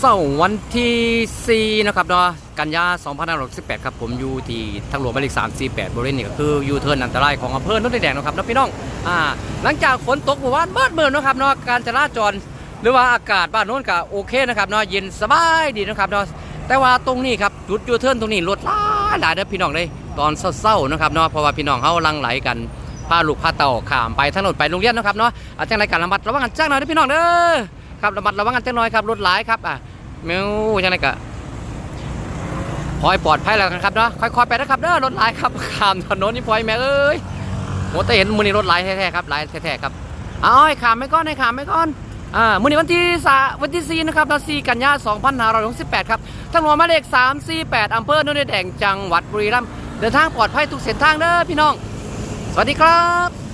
เสาร์วันที่4นะครับเนาะกันยา2568 ครับผมอยู่ที่ทางหลวงหมายเลข348บริเวณนี้ก็คือยูเทิร์นอันตรายของอำเภอโนนดินแดงนะครับนะพี่น้องอ่าหลังจากฝนตกเมื่อวานเบิดเบิดเนะครับเนาะการจราจรหรือว่าอากาศบ้านโน้นก็โอเคนะครับเนาะเย็นสบายดีนะครับเนาะแต่ว่าตรงนี้ครับจุดยูเทิร์นตรงนี้รถหลายหลายเด้อพี่น้องเลยตอนเศร้าๆนะครับเนาะเพราะว่าพี่น้องเขาลังไหลกันพาลูกพาเต่าขามไปถนนไปโรงเรียนนะครับเนาะอาจจะไรกันระมัดระวังกันจ้างหน่อยเด้อพี่น้องเด้อ ครับระมัดระวังกันจ้างน่อยครับรถหลายครับอะแมวจังไรกะพอยปลอดภัยแล้วกันครับเนาะค่อยๆไปนะครับเด้อรถหลายครับข้ามถนนนี่พอยแม่เอ้ยโหแต่เห็นมือนี้รถหลายแท้ๆครับหลายแท้ๆครับอาให้ข้ามไปก่อนให้ขามไปก่อนอ่ามือนี้วันที่สาวันที่4นะครับวัน4กันยาร้อยน2568ครับทางหลวงหมายเลข348อำเภอโนนดินแดงจังหวัดบุรีรัมย์เดินทางปลอดภัยทุกเส้นทางเด้อพี่น้อง สวัสดีครับ